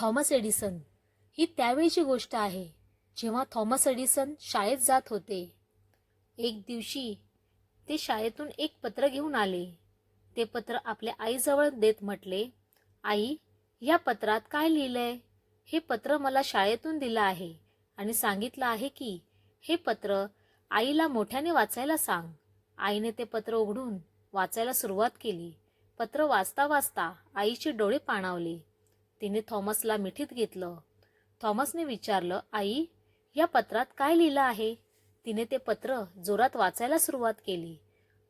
Thomas Edison ही त्यावेळीची गोष्ट आहे जेव्हा थॉमस एडिसन शाळेत जात होते. एक दिवशी ते शाळेतून एक पत्र घेऊन आले. ते पत्र आपल्या आईजवळ देत म्हटले आई या पत्रात काय लिहिलंय? हे पत्र मला शाळेतून दिलं आहे आणि सांगितलं आहे की हे पत्र आईला मोठ्याने वाचायला सांग. आईने ते पत्र उघडून वाचायला सुरुवात केली. पत्र वाचता वाचता आईचे डोळे पाणावले. तिने थॉमसला मिठीत घेतलं. थॉमसने विचारलं आई या पत्रात काय लिहिलं आहे? तिने ते पत्र जोरात वाचायला सुरुवात केली.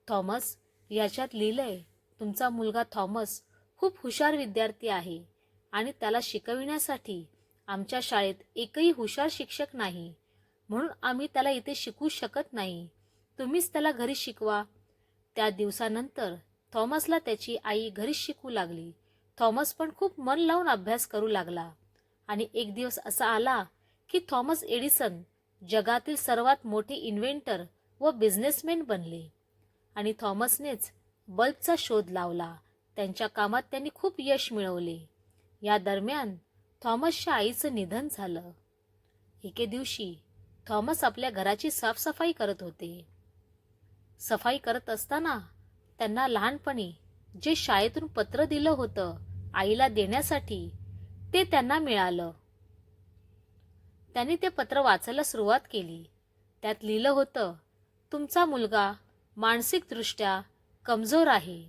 थॉमस याच्यात लिहिलंय तुमचा मुलगा थॉमस खूप हुशार विद्यार्थी आहे आणि त्याला शिकविण्यासाठी आमच्या शाळेत एकही हुशार शिक्षक नाही. म्हणून आम्ही त्याला इथे शिकवू शकत नाही. तुम्हीच त्याला घरी शिकवा. त्या दिवसानंतर थॉमसला त्याची आई घरीच शिकू लागली. थॉमस पण खूप मन लावून अभ्यास करू लागला. आणि एक दिवस असा आला की थॉमस एडिसन जगातील सर्वात मोठे इन्व्हेंटर व बिझनेसमॅन बनले. आणि थॉमसनेच बल्बचा शोध लावला. त्यांच्या कामात त्यांनी खूप यश मिळवले. या दरम्यान थॉमसच्या आईचं निधन झालं. एके दिवशी थॉमस आपल्या घराची साफसफाई करत होते. सफाई करत असताना त्यांना लहानपणी जे शाळेतून पत्र दिलं होतं आईला देण्यासाठी ते त्यांना मिळालं. त्यांनी ते पत्र वाचायला सुरुवात केली. त्यात लिहिलं होतं तुमचा मुलगा मानसिकदृष्ट्या कमजोर आहे.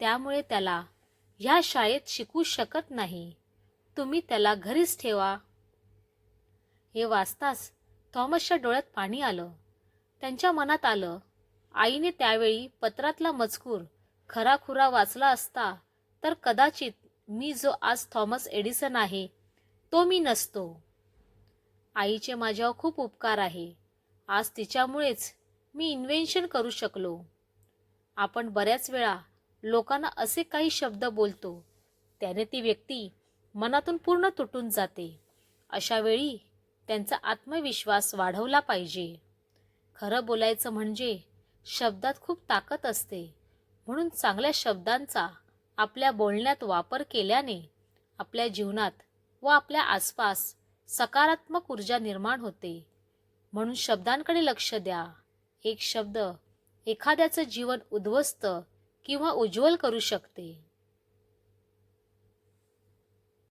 त्यामुळे त्याला ह्या शाळेत शिकू शकत नाही. तुम्ही त्याला घरीच ठेवा. हे वाचताच थॉमसच्या डोळ्यात पाणी आलं. त्यांच्या मनात आलं आईने त्यावेळी पत्रातला मजकूर खराखुरा वाचला असता तर कदाचित मी जो आज थॉमस एडिसन आहे तो मी नसतो. आईचे माझ्यावर खूप उपकार आहे. आज तिच्यामुळेच मी इन्व्हेन्शन करू शकलो. आपण बऱ्याच वेळा लोकांना असे काही शब्द बोलतो त्याने ती व्यक्ती मनातून पूर्ण तुटून जाते. अशा वेळी त्यांचा आत्मविश्वास वाढवला पाहिजे. खरं बोलायचं म्हणजे शब्दात खूप ताकद असते म्हणून चांगल्या शब्दांचा आपल्या बोलण्यात वापर केल्याने आपल्या जीवनात व आपल्या आसपास सकारात्मक ऊर्जा निर्माण होते. म्हणून शब्दांकडे लक्ष द्या. एक शब्द एखाद्याचं जीवन उद्ध्वस्त किंवा उज्ज्वल करू शकते.